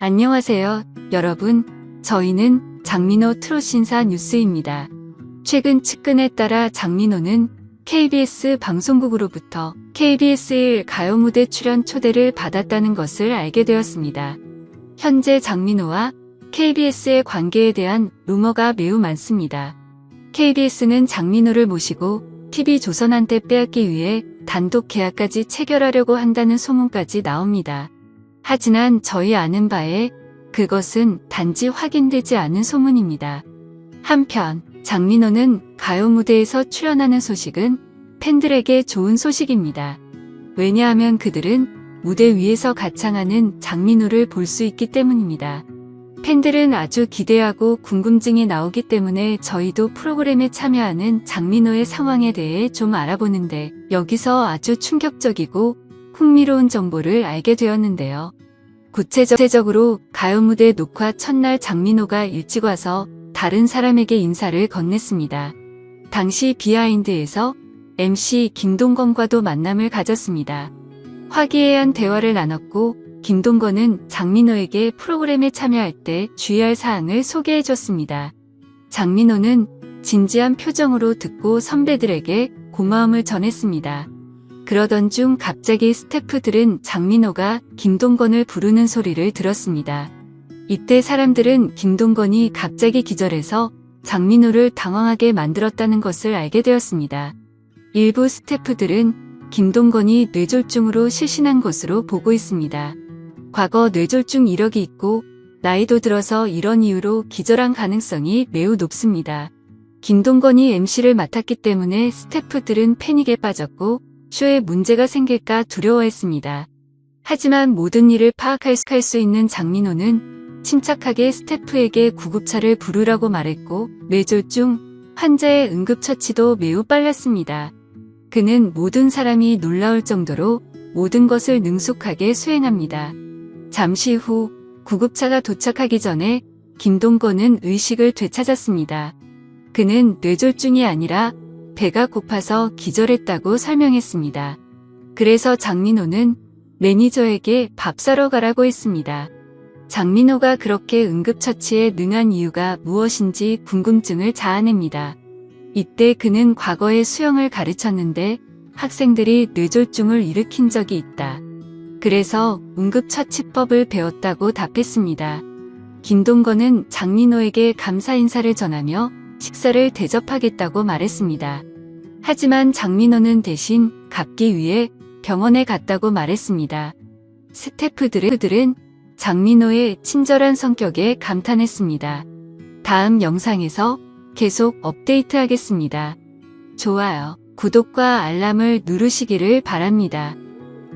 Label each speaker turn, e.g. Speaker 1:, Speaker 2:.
Speaker 1: 안녕하세요, 여러분. 저희는 장민호 트롯신사 뉴스입니다. 최근 측근에 따라 장민호는 KBS 방송국으로부터 KBS 1 가요무대 출연 초대를 받았다는 것을 알게 되었습니다. 현재 장민호와 KBS의 관계에 대한 루머가 매우 많습니다. KBS는 장민호를 모시고 TV조선한테 빼앗기 위해 단독 계약까지 체결하려고 한다는 소문까지 나옵니다. 하지만 저희 아는 바에 그것은 단지 확인되지 않은 소문입니다. 한편 장민호는 가요 무대에서 출연하는 소식은 팬들에게 좋은 소식입니다. 왜냐하면 그들은 무대 위에서 가창하는 장민호를 볼 수 있기 때문입니다. 팬들은 아주 기대하고 궁금증이 나오기 때문에 저희도 프로그램에 참여하는 장민호의 상황에 대해 좀 알아보는데 여기서 아주 충격적이고 흥미로운 정보를 알게 되었는데요. 구체적으로 가요 무대 녹화 첫날 장민호가 일찍 와서 다른 사람에게 인사를 건넸습니다. 당시 비하인드에서 MC 김동건과도 만남을 가졌습니다. 화기애애한 대화를 나눴고 김동건은 장민호에게 프로그램에 참여할 때 주의할 사항을 소개해 줬습니다. 장민호는 진지한 표정으로 듣고 선배들에게 고마움을 전했습니다. 그러던 중 갑자기 스태프들은 장민호가 김동건을 부르는 소리를 들었습니다. 이때 사람들은 김동건이 갑자기 기절해서 장민호를 당황하게 만들었다는 것을 알게 되었습니다. 일부 스태프들은 김동건이 뇌졸중으로 실신한 것으로 보고 있습니다. 과거 뇌졸중 이력이 있고 나이도 들어서 이런 이유로 기절한 가능성이 매우 높습니다. 김동건이 MC를 맡았기 때문에 스태프들은 패닉에 빠졌고 쇼에 문제가 생길까 두려워했습니다. 하지만 모든 일을 파악할 수 있는 장민호는 침착하게 스태프에게 구급차를 부르라고 말했고 뇌졸중 환자의 응급처치도 매우 빨랐습니다. 그는 모든 사람이 놀라울 정도로 모든 것을 능숙하게 수행합니다. 잠시 후 구급차가 도착하기 전에 김동건은 의식을 되찾았습니다. 그는 뇌졸중이 아니라 배가 고파서 기절했다고 설명했습니다. 그래서 장민호는 매니저에게 밥 사러 가라고 했습니다. 장민호가 그렇게 응급처치에 능한 이유가 무엇인지 궁금증을 자아냅니다. 이때 그는 과거에 수영을 가르쳤는데 학생들이 뇌졸중을 일으킨 적이 있다. 그래서 응급처치법을 배웠다고 답했습니다. 김동건은 장민호에게 감사 인사를 전하며 식사를 대접하겠다고 말했습니다. 하지만 장민호는 대신 갚기 위해 병원에 갔다고 말했습니다. 스태프들은 장민호의 친절한 성격에 감탄했습니다. 다음 영상에서 계속 업데이트 하겠습니다. 좋아요, 구독과 알람을 누르시기를 바랍니다.